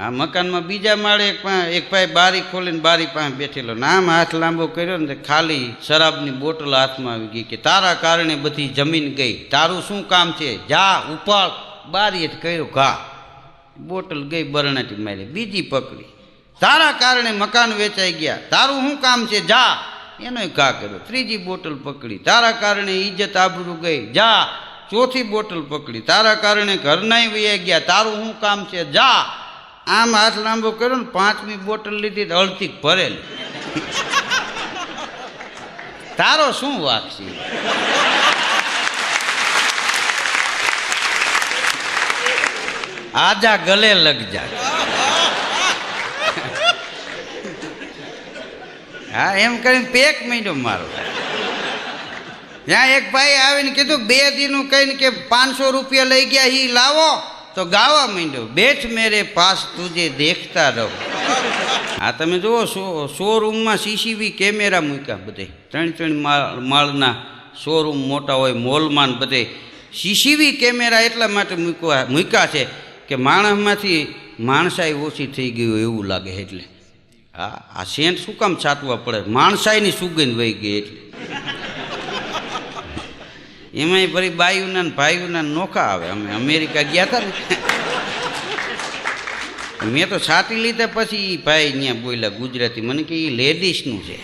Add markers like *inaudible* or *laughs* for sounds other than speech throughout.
આ મકાનમાં બીજા માળે એક એક ભાઈ બારી ખોલીને બારી પાસે બેઠેલો. નામ હાથ લાંબો કર્યો ને ખાલી શરાબની બોટલ હાથમાં આવી ગઈ કે તારા કારણે બધી જમીન ગઈ. તારું શું કામ છે? જા, ઉપાડ. બારી જ કર્યો ઘા. બોટલ ગઈ, બરણાટી મારી. બીજી પકડી. તારા કારણે મકાન વેચાઈ ગયા. તારું શું કામ છે? જા. એનો ઘા કર્યો. ત્રીજી બોટલ પકડી. તારા કારણે ઇજ્જત આબરૂ ગઈ. જા. ચોથી બોટલ પકડી. તારા કારણે ઘરનાય વૈયા ગયા. તારું શું કામ છે? જા. આમ હાથ લાંબો કર્યો ને પાંચમી બોટલ લીધી તો અડધી ભરેલી. તારો શું વાક છે? આજા ગલે લગ જાય હા, એમ કરીને પેક મીંડો મારો. ત્યાં એક ભાઈ આવીને કીધું, બે દીનું કહીને કે પાંચસો રૂપિયા લઈ ગયા એ લાવો. તો ગાવા માંડ્યો, બેઠ મેરે પાસ તુજે દેખતા રહો. હા તમે જુઓ, શો શોરૂમમાં સીસીવી કેમેરા મૂક્યા બધે. ત્રણ ત્રણ માળ, માળના શોરૂમ મોટા હોય, મોલમાં બધે. સીસીવી કેમેરા એટલા માટે મૂકવા, મૂક્યા છે કે માણસમાંથી માણસાઈ ઓછી થઈ ગઈ હોય એવું લાગે એટલે. હા, આ સેન્ટ શું કામ છાંટવા પડે? માણસાઈની સુગંધ વહી ગઈ એટલે. એમાંય ફરી બાયુના ને ભાઈઓના નોખા આવે. અમે અમેરિકા ગયા હતા ને. મેં તો છાતી લીધા પછી એ ભાઈ અહીંયા બોલ્યા ગુજરાતી. મને કે એ લેડીસનું છે.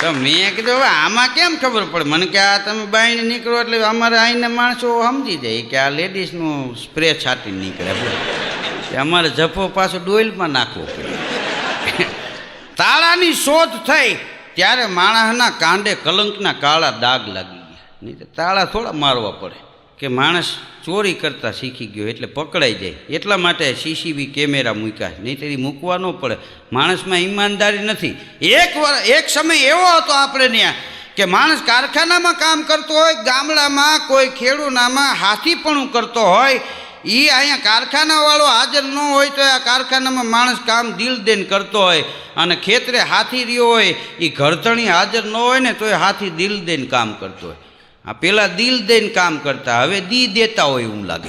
તો મેં કીધું, હવે આમાં કેમ ખબર પડે? મને કે, આ તમે બાઈને નીકળો એટલે અમારે આઈને માણસો સમજી જાય કે આ લેડીઝનું સ્પ્રે છાતી નીકળે. અમારે જફો પાછો ડોઇલમાં નાખવો પડે. તાળાની શોધ થઈ. ત્યારે માણસના કાંડે કલંકના કાળા દાગ લાગી ગયા. નહીં તાળા થોડા મારવા પડે કે માણસ ચોરી કરતાં શીખી ગયો એટલે પકડાઈ જાય. એટલા માટે સીસીવી કેમેરા મૂક્યા. નહીં તેથી મૂકવા ન પડે. માણસમાં ઈમાનદારી નથી. એક વાર, એક સમય એવો હતો આપણે ત્યાં કે માણસ કારખાનામાં કામ કરતો હોય, ગામડામાં કોઈ ખેડૂનામાં હાથીપણું કરતો હોય એ અહીંયા કારખાનાવાળો હાજર ન હોય તો આ કારખાનામાં માણસ કામ દિલ દેન કરતો હોય અને ખેતરે હાથી રહ્યો હોય એ ઘરતણી હાજર ન હોય ને તો એ હાથી દિલ દેન કામ કરતો હોય. આ પેલા દિલ દઈને કામ કરતા, હવે દી દેતા હોય એવું લાગે.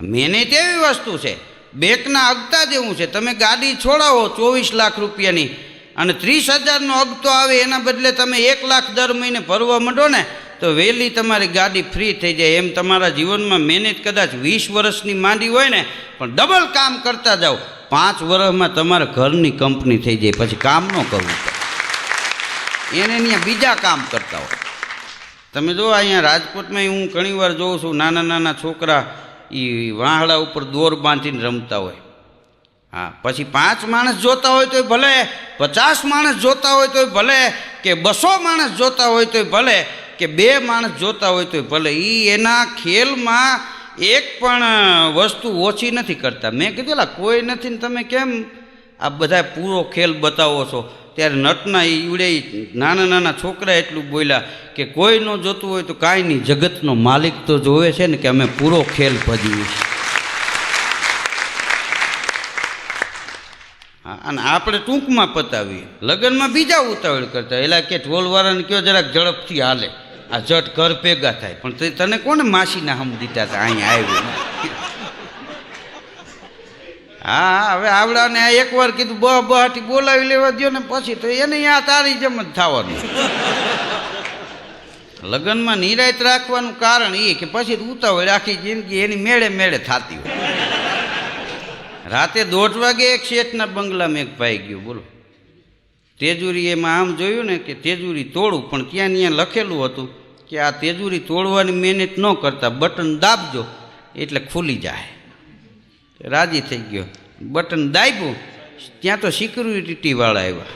મહેનત એવી વસ્તુ છે, બેંકના અગતા જેવું છે. તમે ગાડી છોડાવો ચોવીસ લાખ રૂપિયાની અને ત્રીસ હજારનો અગતો આવે એના બદલે તમે એક લાખ દર મહિને ભરવા માંડો ને તો વહેલી તમારી ગાડી ફ્રી થઈ જાય. એમ તમારા જીવનમાં મહેનત કદાચ વીસ વર્ષની માંડી હોય ને, પણ ડબલ કામ કરતા જાઓ. પાંચ વર્ષમાં તમારા ઘરની કંપની થઈ જાય. પછી કામ ન કરવું એને ત્યાં બીજા કામ કરતા હોય. તમે જો અહીંયા રાજકોટમાં હું ઘણીવાર જોઉં છું, નાના નાના છોકરા એ વાહડા ઉપર દોર બાંધીને રમતા હોય. હા, પછી પાંચ માણસ જોતા હોય તોય ભલે, પચાસ માણસ જોતા હોય તોય ભલે, કે બસો માણસ જોતા હોય તોય ભલે કે બે માણસ જોતા હોય તો ભલે એ એના ખેલમાં એક પણ વસ્તુ ઓછી નથી કરતા. મેં કીધું "લા, કોઈ નથી ને તમે કેમ આ બધા પૂરો ખેલ બતાવો છો? ત્યારે નટના ઈવડે ઈ નાના નાના છોકરા એટલું બોલ્યા કે કોઈ ન જોતું હોય તો કાંઈ નહીં જગતનો માલિક તો જોવે છે ને કે અમે પૂરો ખેલ ભજવીએ છીએ. અને આપણે ટૂંકમાં પતાવીએ. લગ્નમાં બીજા ઉતાવળ કરતા એટલે કે ઢોલવાળાને કયો જરાક ઝડપથી હાલે. આ જટ ઘર ભેગા થાય. પણ તને કોને માસીના હમ દીધા હતા અહીંયા આવ્યું હા હવે આવડાને આ એકવાર કીધું, બ બહાટી બોલાવી લેવા દ્યો ને પછી તો એને આ તારી જેમ જ થવાનું. લગ્નમાં નિરાયત રાખવાનું કારણ એ કે પછી ઉતાવળ આખી જિંદગી એની મેળે મેળે થતી હોય. રાતે દોઢ વાગે એક શેઠના બંગલામાં એક ભાઈ ગયો, બોલો. તેજુરી એમાં આમ જોયું ને કે તેજુરી તોડું, પણ ત્યાં ત્યાં લખેલું હતું કે આ તેજુરી તોડવાની મહેનત ન કરતા, બટન દાબજો, એટલે ખુલી જાય. રાજી થઈ ગયો. બટન દાબ્યું ત્યાં તો સિક્યુરિટીવાળા આવ્યા.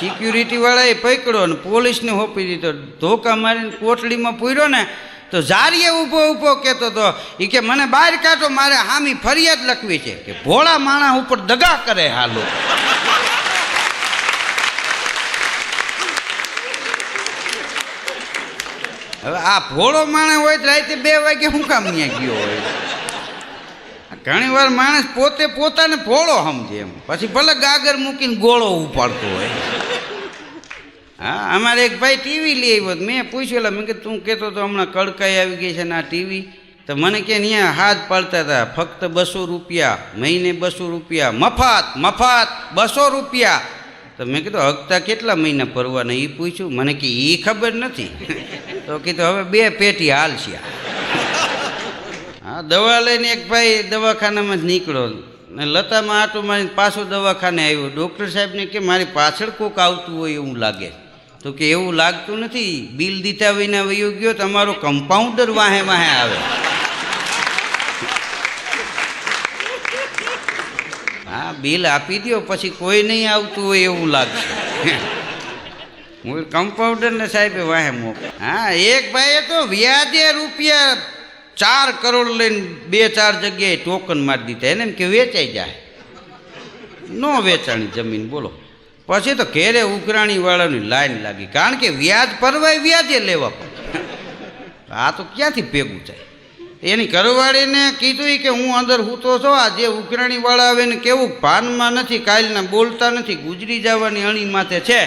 સિક્યુરિટીવાળાએ પકડ્યો અને પોલીસને હોપી દીધો. ધોકા મારીને કોટલીમાં પૂર્યો ને, તો જારીએ ઊભો ઊભો કહેતો હતો એ કે મને બહાર કાઢો, મારે હામી ફરિયાદ લખવી છે કે ભોળા માણસ ઉપર દગા કરે હાલો. હવે આ ભોળો માણસ હોય રાતે બે વાગે શું કામ ત્યાં ગયો હોય? ઘણી વાર માણસ પોતે પોતાને ભોળો સમજે એમ. પછી ભલે ગાગર મૂકીને ગોળો ઉપાડતો હોય. હા, અમારે એક ભાઈ ટીવી લઈ આવ્યો મેં પૂછ્યું, એટલે મેં કે તું કહેતો તો હમણાં કડકાઈ આવી ગઈ છે ને આ ટીવી તો મને કે અહીંયા હાથ પાડતા હતા, ફક્ત બસો રૂપિયા, મહિને બસો રૂપિયા, મફાત મફાત, બસો રૂપિયા. તો મેં કીધું, હપ્તા કેટલા મહિના ભરવાના એ પૂછ્યું. મને કે એ ખબર નથી. *laughs* તો કીધું, હવે બે પેટી હાલશ્યા હા, દવા લઈને એક ભાઈ દવાખાનામાં જ નીકળ્યો ને લતામાં આટું મારી પાછો દવાખાને આવ્યો. ડૉક્ટર સાહેબને કે, મારી પાછળ કોક આવતું હોય એવું લાગે. તો કે, એવું લાગતું નથી. બિલ દીધા વિના વયો ગયો તમારો કમ્પાઉન્ડર વાહે વાહે આવે. હા બિલ આપી દો પછી કોઈ નહીં આવતું હોય એવું લાગશે. હું કમ્પાઉન્ડરને સાહેબે વાહે મોક હા, એક ભાઈએ તો વ્યાજે રૂપિયા ચાર કરોડ લઈને બે ચાર જગ્યાએ ટોકન મારી દીધા. એને એમ કે વેચાઈ જાય. નો વેચાણી જમીન, બોલો. પછી તો ઘેરે ઉઘરાણી વાળાની લાઈન લાગી. કારણ કે વ્યાજ પરવાય વ્યાજે લેવા આ તો ક્યાંથી ભેગું થાય? એની ઘરવાળીને કીધું કે હું અંદર હૂતો છો, આ જે ઉઘરાણીવાળા આવે ને કેવું ભાનમાં નથી કાલના બોલતા નથી, ગુજરી જવાની અણી માથે છે.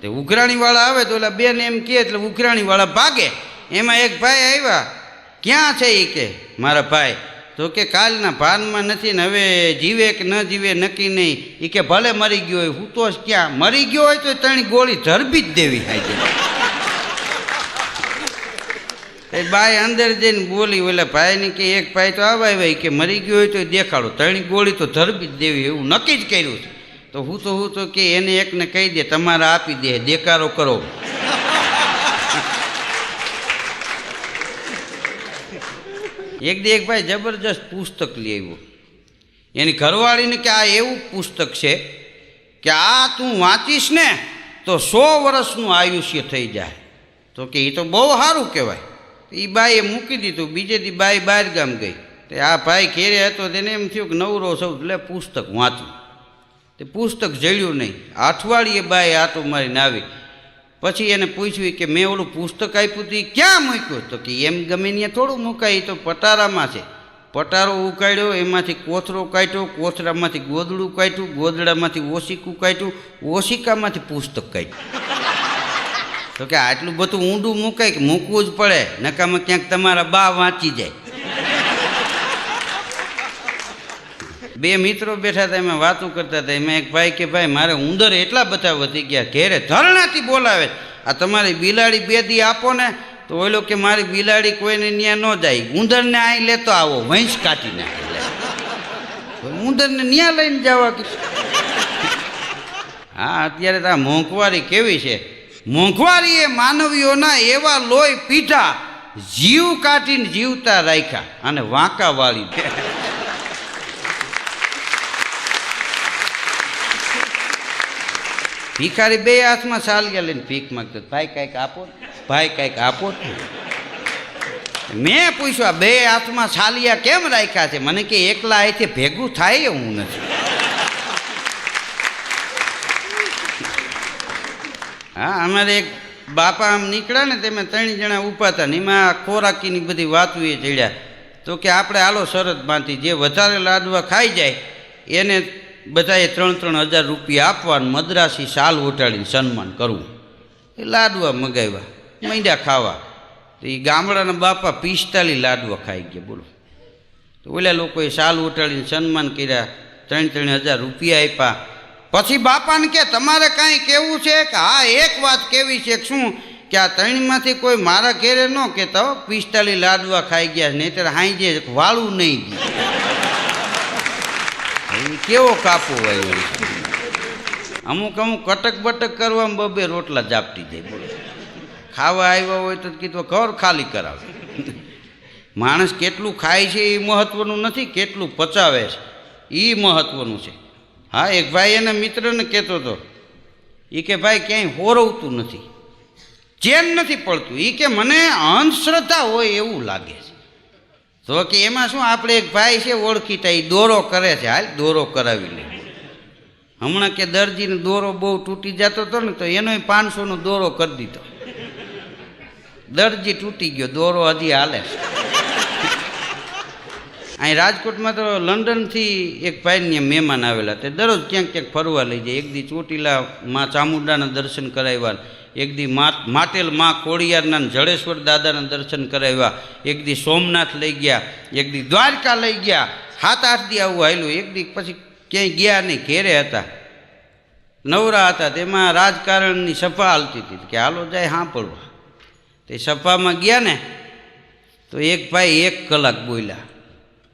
તે ઉઘરાણીવાળા આવે તો ઓલા બેન એમ કહે એટલે ઉઘરાણીવાળા ભાગે. એમાં એક ભાઈ આવ્યા, ક્યાં છે એ કે, મારા ભાઈ. તો કે કાલના ભાનમાં નથી ને હવે જીવે કે ન જીવે નક્કી નહીં. એ કે, ભલે મરી ગયો હોય હું તો ક્યાં? મરી ગયો હોય તો ત્રણ ગોળી ધરબી જ દેવી હાજે એ બાઈ અંદર જઈને બોલી, ઓલા ભાઈને કે એક ભાઈ તો આવા ભાઈ કે મરી ગયો હોય તો દેખાડો. ત્રણ ગોળી તો ધરબી જ દેવી એવું નક્કી જ કર્યું છે. તો હું તો હું તો કે એને એકને કહી દે, તમારે આપી દે, દેકારો કરો. એક દી એક ભાઈ જબરજસ્ત પુસ્તક લઈ આવ્યો. એની ઘરવાળીને કે આ એવું પુસ્તક છે કે આ તું વાંચીશ ને તો સો વર્ષનું આયુષ્ય થઈ જાય. તો કે એ તો બહુ સારું કહેવાય. એ બાઈએ મૂકી દીધું, બીજે દી બાઈ બહાર ગામ ગઈ. તે આ ભાઈ ઘેરે હતો, તેને એમ થયું કે નવરો સૌ એટલે પુસ્તક વાંચું. તે પુસ્તક જળ્યું નહીં. અઠવાડિયે બાઈ આટો મારીને આવી. પછી એને પૂછ્યું કે મેં ઓલું પુસ્તક આપ્યું હતું એ ક્યાં મૂક્યું? તો કે એમ ગમે ત્યાં થોડું મુકાય તો પટારામાં છે. પટારો ઉકાળ્યો, એમાંથી કોથરો કાઢ્યો, કોથરામાંથી ગોદડું કાઢ્યું, ગોદડામાંથી ઓશિકું કાઢ્યું, ઓશિકામાંથી પુસ્તક કાઢ્યું. તો કે આટલું બધું ઊંડું મૂકે કે મૂકવું જ પડે. નકામાં ક્યાંક તમારા બા વાંચી જાય. બે મિત્રો બેઠા હતા, એમાં વાતો કરતા હતા. એમાં એક ભાઈ કે, ભાઈ, મારે ઉંદર એટલા બધા વધી ગયા, ઘેરે ધરણાથી બોલાવે. આ તમારી બિલાડી બે દી આપો ને. તો ઓલો કે, મારી બિલાડી કોઈને ન્યા ન જાય. ઉંદરને અહીં લેતો આવો, વંશ કાઢીને ઉંદરને ન્યા લઈને જવા હા, અત્યારે તો આ મોંઘવારી કેવી છે? મોંઘવારી એ માનવીઓના એવા લોહી પીઠા જીવ કાઢીને જીવતા રાખ્યા અને વાંકા વાળી. ભિખારી બે હાથમાં સાલિયા લઈને ભીખ માંગતો ભાઈ કાંઈક આપો ભાઈ કાંઈક આપો મેં પૂછ્યું બે હાથમાં સાલિયા કેમ રાખ્યા છે? મને કે, એકલા અહીંથી ભેગું થાય હું નથી. હા, અમારે એક બાપા આમ નીકળ્યા ને તેમાં ત્રણ જણા ઊભા હતા ને એમાં ખોરાકીની બધી વાતુએ ચડ્યા. તો કે આપણે આલો શરત બાંધી, જે વધારે લાડવા ખાઈ જાય, એને બધાએ ત્રણ ત્રણ હજાર રૂપિયા આપવાનું, મદ્રાસી શાલ ઉટાડીને સન્માન કરવું. એ લાડવા મગાવ્યા, મૈંડા ખાવા. તો એ ગામડાના બાપા પિસ્તાલીસ લાડવા ખાઈ ગયા, બોલો. તો ઓલા લોકોએ શાલ ઉટાડીને સન્માન કર્યા, ત્રણ ત્રણ હજાર રૂપિયા આપ્યા. પછી બાપાને કે, તમારે કાંઈ કેવું છે કે હા, એક વાત કેવી છે શું? કે આ ત્રણમાંથી કોઈ મારા ઘેરે ન કહેતા હો પિસ્તાલીસ લાડવા ખાઈ ગયા નહીતર હાઈ જે વાળું નહીં ગયું. કેવો કાપો હોય અમુક અમુક કટક બટક કરવામાં બબે રોટલા જાપટી જાય બોલો. ખાવા આવ્યા હોય તો કીધું, ઘર ખાલી કરાવે. માણસ કેટલું ખાય છે એ મહત્વનું નથી, કેટલું પચાવે છે એ મહત્વનું છે. હા, એક ભાઈ એના મિત્રને કહેતો હતો એ કે, ભાઈ, ક્યાંય હોરવતું નથી, ચેન નથી પડતું. એ કે, મને અંધશ્રદ્ધા હોય એવું લાગે છે. તો કે, એમાં શું આપણે એક ભાઈ છે, ઓળખીતા એ દોરો કરે છે, હાલ દોરો કરાવી લે. હમણાં કે દરજીને દોરો બહુ તૂટી જતો હતો ને, તો એનોય પાંચસોનો દોરો કરી દીધો. દરજી તૂટી ગયો, દોરો હજી હાલે છે. અહીં રાજકોટમાં તો લંડનથી એક ભાઈને મહેમાન આવેલા તે દરરોજ ક્યાંક ક્યાંક ફરવા લઈ જાય. એક દી ચોટીલા માં ચામુંડાના દર્શન કરાવ્યા, એક દી માટેલમાં કોળિયારના જળેશ્વર દાદાના દર્શન કરાવ્યા, એક દી સોમનાથ લઈ ગયા, એક દી દ્વારકા લઈ ગયા, સાત આઠ દી આવું આવેલું એક દી પછી ક્યાંય ગયા નહીં, ઘેરે હતા. નવરા હતા, તેમાં રાજકારણની સભા હાલતી હતી. કે હાલો જાય સાંભળવા. તે સભામાં ગયા ને, તો એક ભાઈ એક કલાક બોલ્યા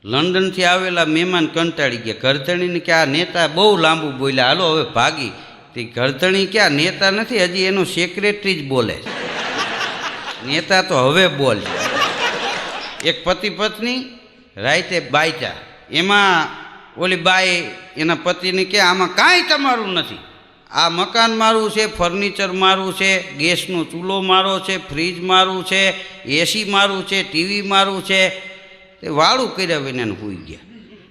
લંડનથી આવેલા મહેમાન કંટાળી ગયા. ઘરધણીને કે, આ નેતા બહુ લાંબુ બોલ્યા. હાલો, હવે ભાગી. તે ઘરધણી કે, આ નેતા નથી, હજી એનો સેક્રેટરી જ બોલે. નેતા તો હવે બોલ. એક પતિ પત્ની રાતે બાયચા એમાં ઓલી બાઈ એના પતિને કે, આમાં કાંઈ તમારું નથી. આ મકાન મારું છે, ફર્નિચર મારું છે, ગેસનો ચૂલો મારો છે, ફ્રીજ મારું છે એસી મારું છે, ટીવી મારું છે તે વાળું કર્યા વિના હોઈ ગયા.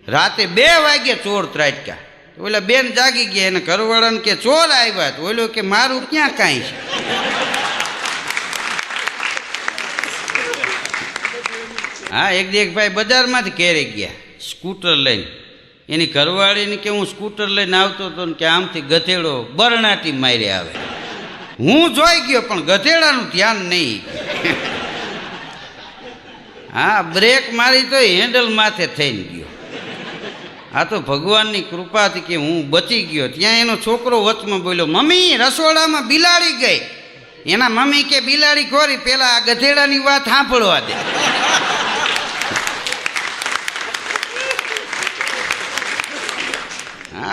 રાતે બે વાગ્યા ચોર ત્રાટક્યા. ઓલા બેન જાગી ગયા, એને ઘરવાળાને કે, ચોર આવ્યા તો ઓલો કે, મારું ક્યાં કાંઈ છે? હા, એક દી એક ભાઈ બજારમાંથી ઘેરે ગયા, સ્કૂટર લઈને. એની ઘરવાળીને કે, હું સ્કૂટર લઈને આવતો હતો ને કે આમથી ગધેડો બરણાટી મારી આવે. હું જોઈ ગયો, પણ ગધેડાનું ધ્યાન નહીં. હા બ્રેક મારી તો હેન્ડલ માથે થઈને ગયો. આ તો ભગવાનની કૃપાથી કે હું બચી ગયો. ત્યાં એનો છોકરો વચમાં બોલ્યો, મમ્મી, રસોડામાં બિલાડી ગઈ. એના મમ્મી કે, બિલાડી ખોરી, પેલા આ ગધેડાની વાત સાંભળવા દે.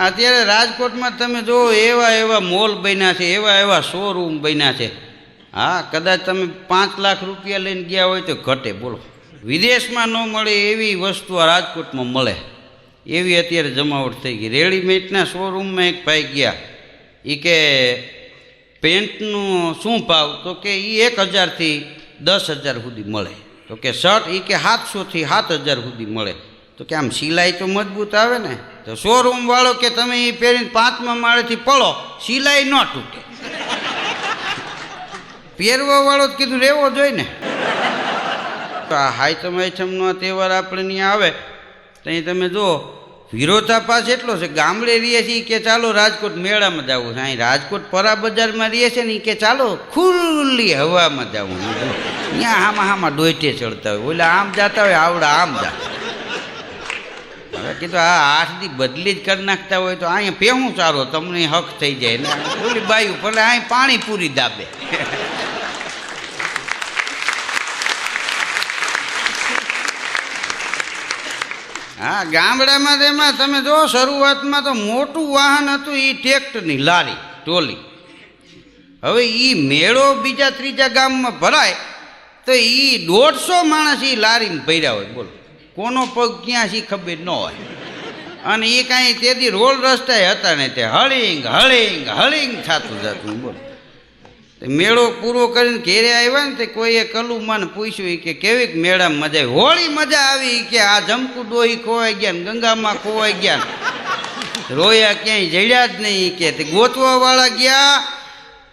અત્યારે રાજકોટમાં તમે જો એવા એવા મોલ બન્યા છે, એવા એવા શોરૂમ બન્યા છે. હા, કદાચ તમે પાંચ લાખ રૂપિયા લઈને ગયા હોય તો ઘટે, બોલો. વિદેશમાં ન મળે એવી વસ્તુ આ રાજકોટમાં મળે. એવી અત્યારે જમાવટ થઈ ગઈ. રેડીમેડના શોરૂમમાં એક ભાઈ ગયા. એ કે, પેન્ટનું શું ભાવ? તો કે એ એક હજારથી દસ હજાર સુધી મળે. તો કે, શર્ટ? એ કે, સાતસોથી સાત હજાર સુધી મળે. તો કે, આમ સિલાઈ તો મજબૂત આવે ને? તો શોરૂમવાળો કે, તમે એ પહેરીને પાંચમા માળેથી પડો, સિલાઈ ન તૂટે. *laughs* પહેરવા વાળો જ કીધું રહેવો જોઈએ ને. તો આ હાઈતમ આઈટમનો તહેવાર આપણે ત્યાં આવે, તો અહીં તમે જુઓ, વિરોધાભાસ એટલો છે, ગામડે રહીએ છીએ કે ચાલો રાજકોટ મેળામાં જવું છે. અહીં રાજકોટ પરા બજારમાં રહીએ છે ને કે ચાલો ખુલ્લી હવામાં જવું ત્યાં હામાં આમાં ડોઈટે ચડતા હોય. ઓલા આમ જતા હોય, આવડા આમ જા હવે કીધું આ આઠથી બદલી જ કરી નાખતા હોય તો અહીંયા પેહું ચારો, તમને હક થઈ જાય. ને ઓલી બાયું ભલે અહીં પાણી પૂરી દાબે. હા, ગામડામાં તેમાં તમે જો, શરૂઆતમાં તો મોટું વાહન હતું એ ટ્રેક્ટરની, લારી, ટોલી. હવે એ મેળો બીજા ત્રીજા ગામમાં ભરાય, તો એ દોઢસો માણસ એ લારીને ભર્યા હોય, બોલો. કોનો પગ ક્યાં છે ખબર ન હોય. અને એ કાંઈ તેથી રોડ રસ્તા હતા ને તે હળિંગ હળિંગ હળિંગ થતું જતું, બોલો. મેળો પૂરો કરીને ઘેરે આવ્યા ને તે કોઈએ કલુમાને પૂછ્યું કે, કેવી મેળામાં મજા આવી? હોળી મજા આવી કે, આ જમકુ ડોહી ખોવાઈ ગયા ગંગામાં ખોવાઈ ગયા રોયા ક્યાંય જડ્યા જ નહીં કે. તે ગોતવાવાળા ગયા,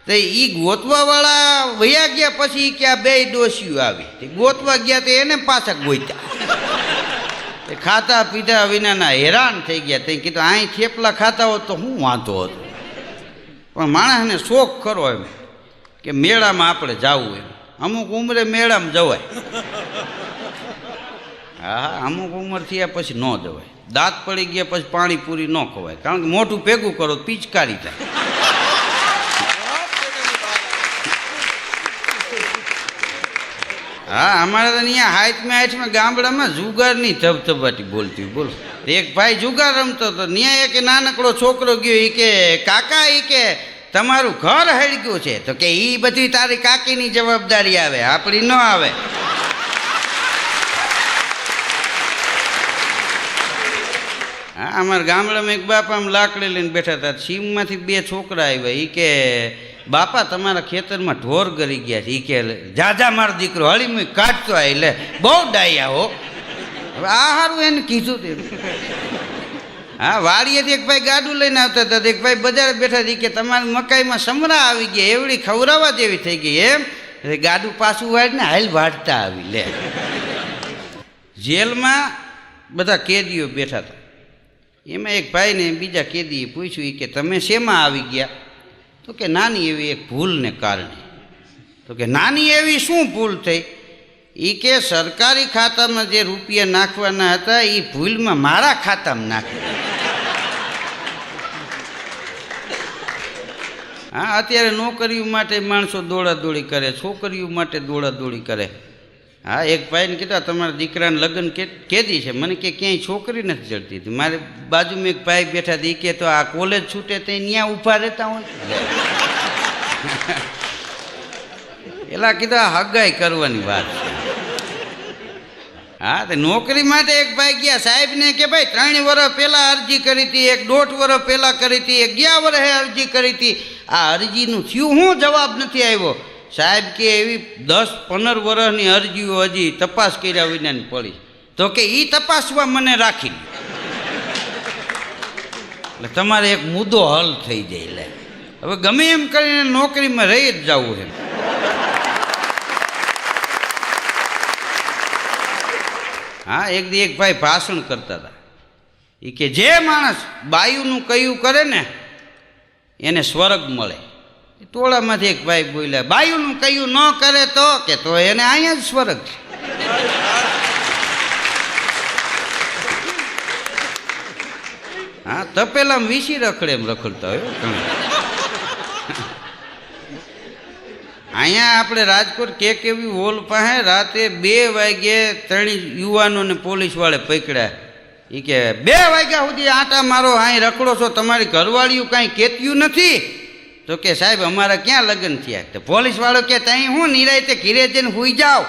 તે ઈ ગોતવાવાળા વયા ગયા પછી કે, આ બે ડોસીઓ આવી. તે ગોતવા ગયા તે એને પાછા ગોત્યા. તે ખાતા પીધા વિનાના હેરાન થઈ ગયા. તે કીધું અહીં થેપલા ખાતા હોત તો શું વાંધો હતો. પણ માણસને શોખ ખરો એમ. કે મેળામાં આપણે જવું એમ. અમુક ઉંમરે મેળામાં જવાય. હા, અમુક ઉંમર થયા પછી ન જવાય. દાંત પડી ગયા પછી પાણીપુરી ન ખવાય. કારણ કે મોઢું ભેગું કરો પિચકારી થાય. હા, અમારે તો અહીંયા હાઈટમાં હાઈટમાં ગામડામાં જુગારની ધબધબાટી બોલતી બોલો. એક ભાઈ જુગાર રમતો હતો. ત્યાં એક નાનકડો છોકરો ગયો. એ કે, કાકા એ કે તમારું ઘર હળગ્યું છે, તો કે એ બધી તારી કાકીની જવાબદારી આવે, આપણી ન આવે. હા, અમારા ગામડામાં એક બાપા આમ લાકડી લઈને બેઠા હતા, સીમમાંથી બે છોકરા આવ્યા એ કે, બાપા, તમારા ખેતરમાં ઢોર ગરી ગયા છે. એ કે જાજા મારો દીકરો, હળી મુઈ કાઢતો આ એટલે બહુ ડાયા હો. હવે આ સારું એને કીધું તે. હા, વાડીએથી એક ભાઈ ગાડું લઈને આવતા હતા. એક ભાઈ બજારે બેઠા હતી. કે, તમારી મકાઈમાં સમરા આવી ગયા. એવડી ખવડાવવા જેવી થઈ ગઈ. એમ ગાડું પાછું વાળીને હાલ વાળતા આવી. લે. જેલમાં બધા કેદીઓ બેઠા હતા. એમાં એક ભાઈને બીજા કેદીએ પૂછ્યું કે, તમે શેમાં આવી ગયા? તો કે, નાની એવી એક ભૂલને કારણે. તો કે, નાની એવી શું ભૂલ થઈ? એ કે, સરકારી ખાતામાં જે રૂપિયા નાખવાના હતા એ ભૂલમાં મારા ખાતામાં નાખી હા, અત્યારે નોકરીઓ માટે માણસો દોડાદોડી કરે, છોકરીઓ માટે દોડાદોડી કરે. હા, એક ભાઈને કીધા તમારા દીકરાને લગ્ન કે, કેદી છે? મને કે, ક્યાંય છોકરી નથી જડતી. હતી મારે બાજુમાં એક ભાઈ બેઠા હતી કે તો, આ કોલેજ છૂટે તો ત્યાં ઊભા રહેતા હોય. *laughs* એલા કીધા હગાઈ કરવાની વાત છે. હા, તો નોકરી માટે એક ભાઈ ગયા. સાહેબને કે ભાઈ, ત્રણ વર્ષ પહેલાં અરજી કરી હતી, એક દોઢ વર્ષ પહેલાં કરી હતી ગયા વર્ષે અરજી કરી હતી. આ અરજીનું થયું શું જવાબ નથી આવ્યો સાહેબ કે એવી દસ પંદર વર્ષની અરજીઓ હજી તપાસ કર્યા વિનાની પડી. તો કે એ તપાસવા મને રાખી એટલે તમારે એક મુદ્દો હલ થઈ જાય લે. હવે ગમે એમ કરીને નોકરીમાં રહી જ જવું છે હા, એક દી એક ભાઈ ભાષણ કરતા હતા. એ કે જે માણસ બાયુનું કયું કરે ને, એને સ્વર્ગ મળે. ટોળામાંથી એક ભાઈ બોલ્યા, બાયુનું કયું ન કરે તો? કે, તો એને અહીંયા જ સ્વર્ગ છે. હા, તપેલામાં વીસી રખડે એમ રખડતા હોય હો ઘણા. અહીંયા આપણે રાજકોટ કે કેવી હોલ પાસે રાતે બે વાગે ત્રણ યુવાનોને પોલીસવાળે પકડ્યા. એ કે, બે વાગ્યા સુધી આટા મારો અહીં રખડો છો, તમારી ઘરવાળીઓ કાંઈ કેત્યું નથી? તો કે, સાહેબ, અમારા ક્યાં લગ્ન થયા? તો પોલીસવાળો કે ત્યાં હું નિરાયતે ઘીરે જઈને હુઈ જાઓ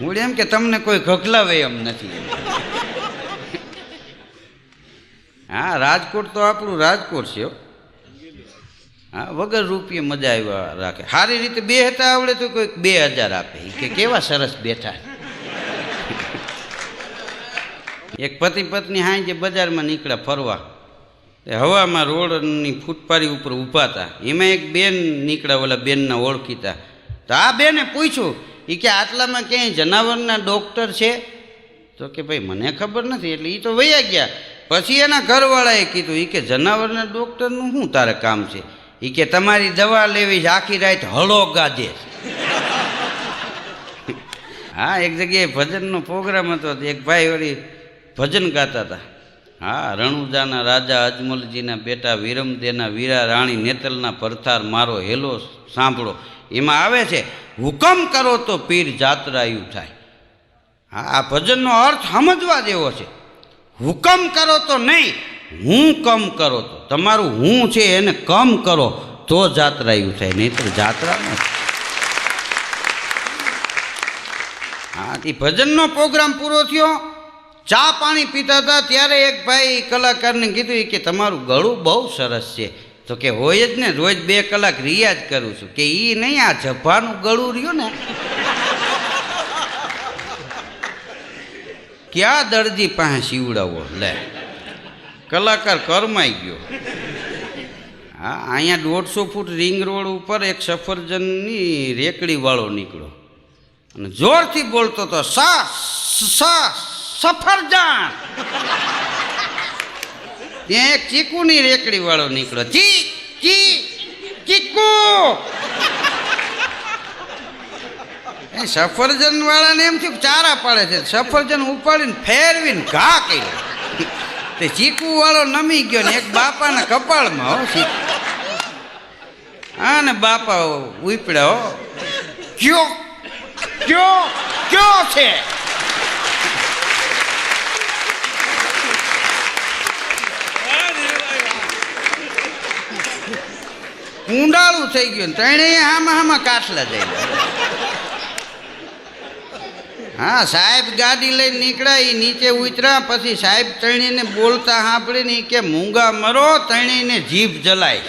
હું એમ કે, તમને કોઈ ખખલાવે એમ નથી. હા, રાજકોટ તો આપણું રાજકોટ છે હો. વગર રૂપિયે મજા આવ્યા રાખે. સારી રીતે બે હતા, આવડે તો કોઈક બે હજાર આપે. કે કેવા સરસ બેઠા. એક પતિ પત્ની હાઈ જે બજારમાં નીકળ્યા ફરવા એ હવામાં રોડની ફૂટપારી ઉપર ઊભા હતા. એમાં એક બેન નીકળ્યા, ઓલા બેનના ઓળખીતા. તો આ બેને પૂછ્યું એ કે આટલામાં ક્યાંય જનાવરના ડૉક્ટર છે? તો કે ભાઈ, મને ખબર નથી, એટલે એ તો વયા ગયા. પછી એના ઘરવાળાએ કીધું એ કે જનાવરના ડૉક્ટરનું શું તારે કામ છે? એ કે તમારી દવા લેવી છે, આખી રાત હળો ગાજે. હા, એક જગ્યાએ ભજનનો પ્રોગ્રામ હતો એક ભાઈ વળી ભજન ગાતા હતા. હા, રણુજાના રાજા અજમલજીના બેટા વિરમદેના વીરા રાણી નેતલના પરથાર મારો હેલો સાંભળો. એમાં આવે છે, હુકમ કરો તો પીર જાત્રાયું થાય. હા, આ ભજનનો અર્થ સમજવા જેવો છે. હુકમ કરો તો નહીં, હું કમ કરો તો. તમારું હું છે એને કમ કરો, તો જાત્રાયું થાય, નહીતર જાત્રા નથી. હા ભજનનો પ્રોગ્રામ પૂરો થયો. ચા પાણી પીતા હતા, ત્યારે એક ભાઈ કલાકારને કીધું કે તમારું ગળું બહુ સરસ છે. તો કે, હોય જ ને, રોજ બે કલાક રિયાઝ કરું છું. કે એ નહીં, આ જભાનું ગળું રહ્યું ને. ક્યાં દર્દી પાસે સીવડાવો, લે. કલાકાર કરમાઈ ગયો. હા, અહીંયા દોઢસો ફૂટ રિંગ રોડ ઉપર એક સફરજનની રેકડીવાળો નીકળો અને જોરથી બોલતો તો સા સા સફરજન. ત્યાં એક ચીકુની રેકડીવાળો નીકળ્યો ચી ચી ચીકુ. સફરજન વાળાને એમ થયું ચારા પાડે છે. સફરજન ઉપાડીને ફેરવીને ઘા કર્યો. તે ચીકુ વાળો નમી ગયો ને એક બાપાના કપાળમાં હો ચીકુ હા ને બાપા ઉપડ્યા હો. કયો કયો કયો છે? ઊંડાળું થઈ ગયું ને ત્રણેય આમાં આમાં કાઠલા જઈ હા, સાહેબ ગાડી લઈને નીકળ્યા એ નીચે ઉતર્યા, પછી સાહેબ ત્રણેયને બોલતા સાંભળીને કે, મૂંગા મરો, તણીને જીભ જલાય.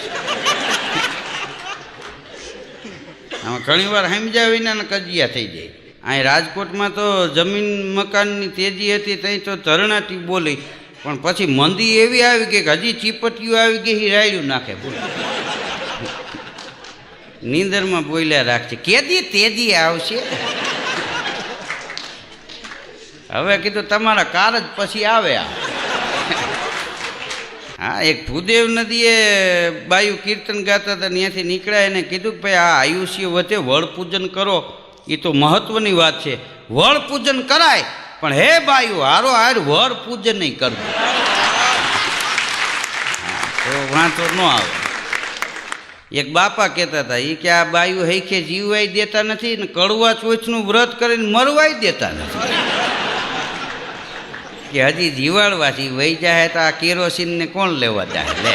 આમાં ઘણી વાર સમજ્યા વિના કજિયા થઈ જાય. અહીં રાજકોટમાં તો જમીન મકાનની તેજી હતી ત્યાં તો ધરણાટી બોલી. પણ પછી મંદી એવી આવી કે હજી ચીપટીઓ આવી ગઈ રાયડું નાખે. બોલો. નીંદરમાં બોલ્યા રાખશે કેદી તેજી આવશે? હવે કીધું, તમારા કાર જ પછી આવે આ. હા, એક ભૂદેવ નદીએ બાયુ કીર્તન ગાતા હતા, ત્યાંથી નીકળ્યા એને કીધું કે, ભાઈ, આ આયુષ્ય વચ્ચે વળ પૂજન કરો. એ તો મહત્વની વાત છે. વળ પૂજન કરાય, પણ હે બાયુ, હારો હાર વળ પૂજન નહીં કરવું. તો વાંચો ન આવે. એક બાપા કહેતા હતા એ કે આ બાયુ હૈખે જીવવાય દેતા નથી ને કડવા ચોચનું વ્રત કરીને મરવાય દેતા નથી. કે હજી જીવાડવાથી વહી જાય તો આ કેરોસીનને કોણ લેવા જાય લે.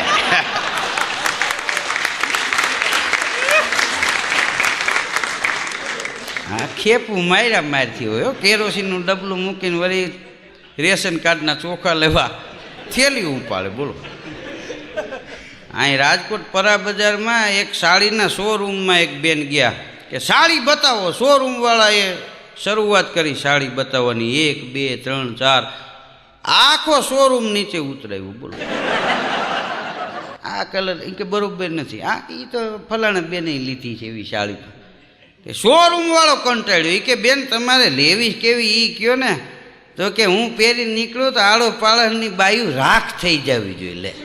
હા, ખેપું માર્યા મારથી હોય. કેરોસીનનું ડબલું મૂકીને વળી રેશન કાર્ડના ચોખા લેવા થેલી ઉપાડે, બોલો. અહીં રાજકોટ પરા બજારમાં એક સાડીના શોરૂમમાં એક બેન ગયા કે સાડી બતાવો. શોરૂમવાળાએ શરૂઆત કરી સાડી બતાવવાની. એક, બે, ત્રણ, ચાર આખો શોરૂમ નીચે ઉતરાયું, બોલો. આ કલર એ કે બરોબર નથી. આ એ તો ફલાણા બેને લીધી છે એવી સાડી તે શોરૂમ વાળો કંટાળ્યો. એ કે, બેન, તમારે લેવી કેવી? એ કયો ને, તો કે હું પહેરી નીકળું તો આડો પાળણની બાયું રાખ થઈ જવી જોઈએ, લે.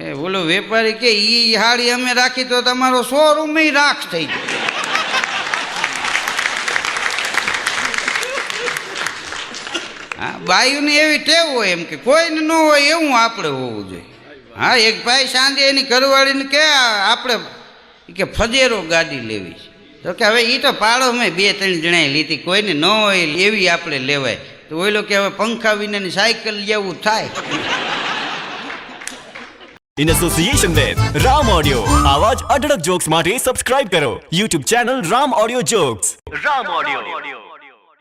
એ બોલો, વેપારી કે એ હાડી અમે રાખી તો તમારો શોરૂમ રાખ થઈ જાય. હા બાયુની એવી ટેવ હોય એમ કે કોઈને ન હોય એવું આપણે હોવું જોઈએ. હા એક ભાઈ સાંજે એની ઘરવાળીને કે આપણે કે ફજેરો ગાડી લેવી છે. તો કે હવે એ તો પાડો મેં બે ત્રણ જણાએ લીધી કોઈને ન હોય એવી આપણે લેવાય. તો ઓઈલો કે હવે પંખા વિનાની સાયકલ જેવું થાય. In association with Ram Audio. આવા જ અઢળક જોક્સ માટે સબસ્ક્રાઇબ કરો. YouTube channel Ram audio jokes Ram audio